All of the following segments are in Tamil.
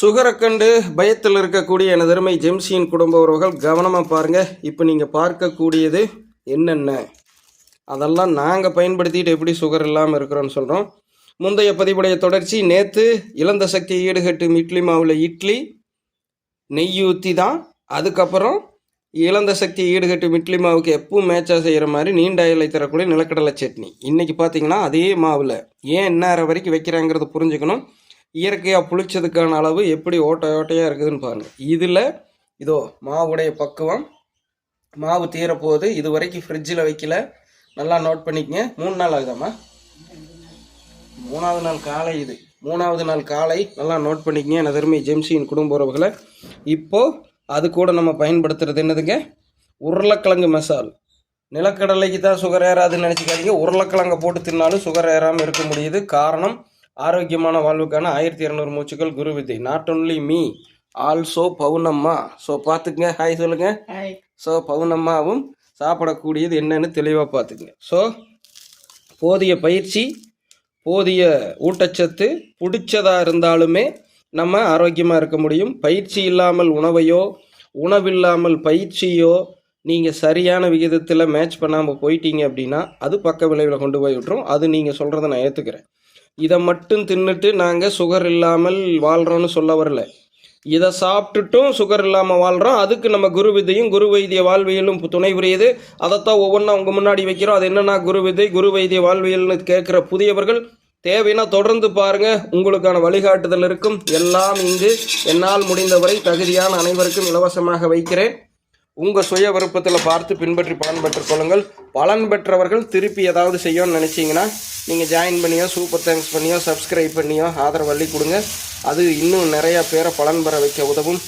சுகரை கண்டு பயத்தில் இருக்கக்கூடிய எனது அருமை ஜெம்சியின் குடும்ப உறவுகள் கவனமாக பாருங்கள் இப்போ நீங்கள் பார்க்கக்கூடியது என்னென்ன? அதெல்லாம் நாங்கள் பயன்படுத்திட்டு எப்படி சுகர் இல்லாமல் இருக்கிறோன்னு சொல்கிறோம் முந்தைய பதிவுடைய தொடர்ச்சி நேற்று இழந்த சக்தி ஈடுகட்டும் இட்லி மாவில் இட்லி நெய் ஊற்றி தான். அதுக்கப்புறம் இழந்த சக்தி ஈடுகட்டும் இட்லி மாவுக்கு எப்பவும் மேட்சாக செய்கிற மாதிரி நீண்ட இலை தரக்கூடிய நிலக்கடலை சட்னி. இன்றைக்கி பார்த்தீங்கன்னா அதே மாவில். ஏன் என்ன வரைக்கும் வைக்கிறாங்கிறத புரிஞ்சுக்கணும். இயற்கையாக புளிச்சதுக்கான அளவு எப்படி ஓட்டை ஓட்டையாக இருக்குதுன்னு பாருங்கள் இதில் இதோ மாவுடைய பக்குவம். மாவு தீரப்போகுது. இது வரைக்கும் ஃப்ரிட்ஜில் வைக்கல. நல்லா நோட் பண்ணிக்கங்க. மூணு நாள் ஆகுதாம்மா? மூணாவது நாள் காலை இது. மூணாவது நாள் காலை நல்லா நோட் பண்ணிக்கங்க. எனது தருமை ஜெம்சியின் குடும்ப உறவுகளை. இப்போது அது கூட நம்ம பயன்படுத்துறது என்னதுங்க? உருளைக்கிழங்கு மசால். நிலக்கடலைக்கு தான் சுகர் ஏறாதுன்னு நினச்சிக்காதீங்க. உருளைக்கிழங்கை போட்டு தின்னாலும் சுகர் ஏறாமல் இருக்க முடியுது. காரணம் ஆரோக்கியமான வாழ்வுக்கான ஆயிரத்தி இரநூறு மூச்சுக்கள் குரு வித்தை. Not only me also Pounamma. So பார்த்துக்குங்க. ஹாய் சொல்லுங்க. ஹாய் ஸோ பவுனம்மாவும் சாப்பிடக்கூடியது என்னன்னு தெளிவாக பார்த்துக்குங்க. ஸோ போதிய பயிற்சி போதிய ஊட்டச்சத்து பிடிச்சதாக இருந்தாலுமே நம்ம ஆரோக்கியமாக இருக்க முடியும். பயிற்சி இல்லாமல் உணவையோ உணவில்லாமல் பயிற்சியோ நீங்கள் சரியான விகிதத்தில் மேட்ச் பண்ணாமல் போயிட்டீங்க அப்படின்னா அது பக்க விளைவில் கொண்டு போய் விட்டுரும். அது நீங்கள் சொல்கிறத நான் ஏற்றுக்கிறேன் இதை மட்டும் தின்னுட்டு நாங்கள் சுகர் இல்லாமல் வாழ்கிறோன்னு சொல்ல வரல. இதை சாப்பிட்டுட்டும் சுகர் இல்லாமல் வாழ்கிறோம் அதுக்கு நம்ம குரு விதையும் குரு வைத்திய வாழ்வியலும் துணை புரியுது. அதைத்தான் ஒவ்வொன்றா உங்கள் முன்னாடி வைக்கிறோம். அது என்னென்னா குரு விதை குரு வைத்திய வாழ்வியல்னு கேட்குற புதியவர்கள் தேவைன்னா தொடர்ந்து பாருங்கள் உங்களுக்கான வழிகாட்டுதல் இருக்கும். எல்லாம் இங்கு என்னால் முடிந்தவரை தகுதியான அனைவருக்கும் இலவசமாக வைக்கிறேன். உங்கள் சுய விருப்பத்தில் பார்த்து பின்பற்றி பயன்பெற்றுக் கொள்ளுங்கள். பலன் பெற்றவர்கள் திருப்பி ஏதாவது செய்யணும்னு நினச்சிங்கன்னா நீங்கள் ஜாயின் பண்ணியோ சூப்பர் தேங்க்ஸ் பண்ணியோ சப்ஸ்கிரைப் பண்ணியோ ஆதரவு அள்ளி கொடுங்க. அது இன்னும் நிறையா பேரை பலன் பெற வைக்க உதவும்.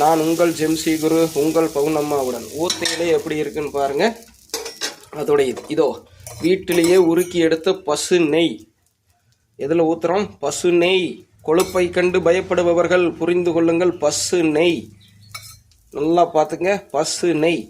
நான் உங்கள் ஜெம்சி குரு உங்கள் பவுனம்மாவுடன். ஊத்தையிலே எப்படி இருக்குன்னு பாருங்கள் அதோடைய இதோ வீட்டிலேயே உருக்கி எடுத்த பசு நெய். எதில் ஊத்துறோம்? பசு நெய். கொழுப்பை கண்டு பயப்படுபவர்கள் புரிந்து கொள்ளுங்கள் பசு நெய். நல்லா பார்த்துங்க பசு நெய்.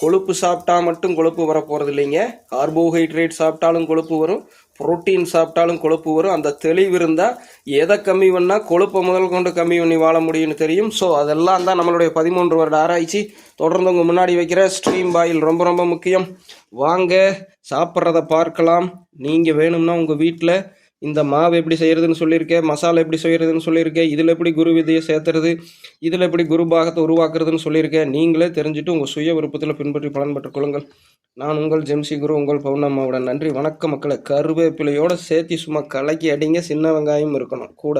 கொழுப்பு சாப்பிட்டா மட்டும் கொழுப்பு வர போகிறது இல்லைங்க. கார்போஹைட்ரேட் சாப்பிட்டாலும் கொழுப்பு வரும். புரோட்டீன் சாப்பிட்டாலும் கொழுப்பு வரும். அந்த தெளிவு இருந்தால் எதை கம்மி பண்ணால் கொழுப்பை முதல் கொண்டு கம்மி பண்ணி வாழ முடியும்னு தெரியும். ஸோ அதெல்லாம் தான் நம்மளுடைய பதிமூன்று வருட ஆராய்ச்சி. தொடர்ந்து உங்கள் முன்னாடி வைக்கிற ஸ்ட்ரீம் பாயில் ரொம்ப ரொம்ப முக்கியம். வாங்க சாப்பிட்றத பார்க்கலாம். நீங்கள் வேணும்னா உங்கள் வீட்டில் இந்த மாவு எப்படி செய்கிறதுன்னு சொல்லியிருக்கேன் மசாலா எப்படி செய்கிறதுன்னு சொல்லியிருக்கேன் இதில் எப்படி குரு விதையை சேர்த்துறது இதில் எப்படி குரு பாகத்தை உருவாக்குறதுன்னு சொல்லியிருக்கேன். நீங்களே தெரிஞ்சுட்டு உங்கள் சுய விருப்பத்தில் பின்பற்றி பலன் பெற்றுக் கொள்ளுங்கள். நான் உங்கள் ஜெம்சி குரு உங்கள் பௌர்ணம்மாவுடன் நன்றி வணக்க மக்களை. கருவேப்பிலையோடு சேர்த்தி சும்மா கலக்கி அடிங்க சின்ன வெங்காயம் இருக்கணும். கூட.